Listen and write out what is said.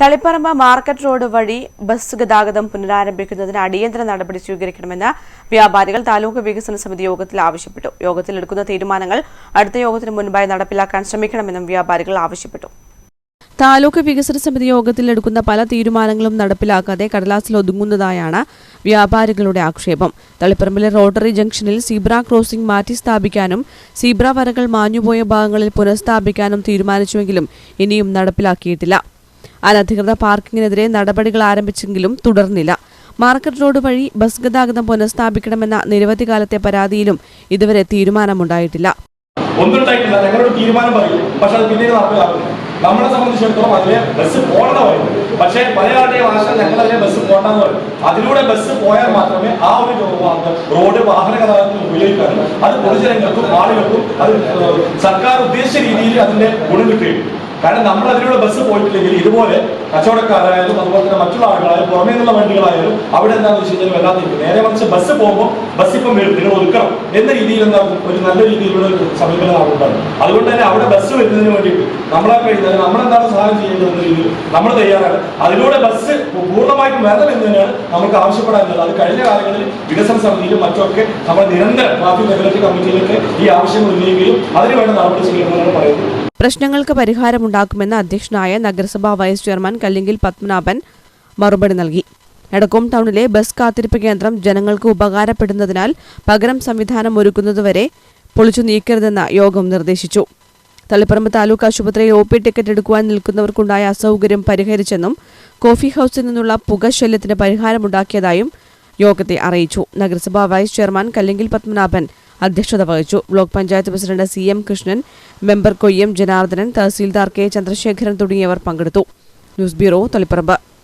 Taliparamba market road വഴി bus ഗതാഗതം പുനരാരംഭിക്കുന്നതിന് അടിയന്തര നടപടി സ്വീകരിക്കണമെന്ന് വ്യാപാരികൾ താലൂക്ക് വികസന സമിതി യോഗത്തിൽ ആവശ്യപ്പെട്ടു. യോഗത്തിൽ എടുക്കുന്ന തീരുമാനങ്ങൾ അടുത്ത യോഗത്തിന് മുൻപായി നടപ്പിലാക്കാൻ ശ്രമിക്കണമെന്നും വ്യാപാരികൾ ആവശ്യപ്പെട്ടു. താലൂക്ക് വികസന സമിതി യോഗത്തിൽ എടുക്കുന്ന പല തീരുമാനങ്ങളും നടപ്പിലാക്കാതെ കടലാസിൽ ഒതുങ്ങുന്നതായാണ് വ്യാപാരികളുടെ ആക്ഷേപം. തളിപ്പറമ്പിലെ റോട്ടറി ജംഗ്ഷനിൽ സീബ്ര ക്രോസിംഗ് മാറ്റി സ്ഥാപിക്കാനും സീബ്ര വരകൾ മാഞ്ഞുപോയ ഭാഗങ്ങളിൽ പുനഃസ്ഥാപിക്കാനും തീരുമാനിച്ചുവെങ്കിലും ഇനിയും നടപ്പിലാക്കിയിട്ടില്ല. അനധികൃത പാർക്കിങ്ങിനെതിരെ നടപടികൾ ആരംഭിച്ചെങ്കിലും തുടർന്നില്ല. മാർക്കറ്റ് റോഡ് വഴി ബസ് ഗതാഗതം പുനഃസ്ഥാപിക്കണമെന്ന നിരവധി കാലത്തെ പരാതിയിലും ഇതുവരെ തീരുമാനമുണ്ടായിട്ടില്ല. തീരുമാനം പക്ഷെ നമ്മളെ സംബന്ധിച്ചിടത്തോളം അതിലെ ബസ് പോകണമായിരുന്നു പക്ഷേ പല ആളുടെയും ആശ ഞങ്ങൾ അതിലെ ബസ് പോകണമെന്ന് പറയും. അതിലൂടെ ബസ് പോയാൽ മാത്രമേ ആ ഒരു റോഡ് വാഹന ഗതാഗതത്തിന് ഉപയോഗിക്കാനും അത് പൊതുജനങ്ങൾക്കും ആളുകൾക്കും അത് സർക്കാർ ഉദ്ദേശിച്ച രീതിയിൽ അതിന്റെ ഗുണം കിട്ടുകയും കാരണം നമ്മൾ അതിലൂടെ ബസ് പോയിട്ടില്ലെങ്കിൽ ഇതുപോലെ കച്ചവടക്കാരായാലും അതുപോലെ തന്നെ മറ്റുള്ള ആളുകളായാലും പുറമേ നിന്നുള്ള വണ്ടികളായാലും അവിടെ എന്താണെന്ന് വെച്ച് കഴിഞ്ഞാൽ വല്ലാതിരിക്കും നേരെ മറിച്ച് ബസ് പോകുമ്പോൾ ബസ് ഇപ്പം വരും. നിങ്ങൾ ഒതുക്കണം. എന്ന രീതിയിൽ എന്താ ഒരു നല്ല രീതിയിലുള്ള ഒരു സമീപനം നമുക്കുണ്ടാകും അതുകൊണ്ട് തന്നെ അവിടെ ബസ് വരുന്നതിന് വേണ്ടിയിട്ട് നമ്മളെ കഴിഞ്ഞാൽ നമ്മളെന്താണ് സഹായം ചെയ്യേണ്ടത് എന്ന രീതിയിൽ നമ്മൾ തയ്യാറാണ്. അതിലൂടെ ബസ് പൂർണമായിട്ടും വരണം എന്ന് തന്നെയാണ് നമുക്ക് ആവശ്യപ്പെടാനുള്ളത്. അത് കഴിഞ്ഞ കാലങ്ങളിൽ വികസന സമിതിയിലും മറ്റൊക്കെ നമ്മൾ നിരന്തരം ട്രാഫിക് റെഗുലേറ്ററി കമ്മിറ്റിയിലൊക്കെ ഈ ആവശ്യങ്ങൾ ഉന്നയിക്കുകയും അതിനുവേണ്ട നടപടി സ്വീകരിക്കണമെന്നാണ് പറയുന്നത് പ്രശ്നങ്ങൾക്ക് പരിഹാരമുണ്ടാക്കുമെന്ന് അധ്യക്ഷനായ നഗരസഭാ വൈസ് ചെയർമാൻ കല്ലിങ്കിൽ പത്മനാഭൻ മറുപടി നൽകി. എടക്കോം ടൗണിലെ ബസ് കാത്തിരിപ്പ് കേന്ദ്രം ജനങ്ങൾക്ക് ഉപകാരപ്പെടുന്നതിനാൽ പകരം സംവിധാനം ഒരുക്കുന്നതുവരെ പൊളിച്ചു നീക്കരുതെന്ന് യോഗം നിർദ്ദേശിച്ചു. തളിപ്പറമ്പ് താലൂക്ക് ആശുപത്രിയിൽ ഒ പി ടിക്കറ്റ് എടുക്കുവാൻ നിൽക്കുന്നവർക്കുണ്ടായ അസൗകര്യം പരിഹരിച്ചെന്നും കോഫി ഹൌസിൽ നിന്നുള്ള പുകശല്യത്തിന് പരിഹാരമുണ്ടാക്കിയതായും യോഗത്തെ അറിയിച്ചു. നഗരസഭാ വൈസ് ചെയർമാൻ കല്ലിങ്കിൽ പത്മനാഭൻ അധ്യക്ഷത വഹിച്ചു. Block panchayat president C M Krishnan member Koyyam Janardhanan tahsildar K Chandrasekharan തുടങ്ങിയവർ പങ്കെടുത്തു. News bureau Taliparamba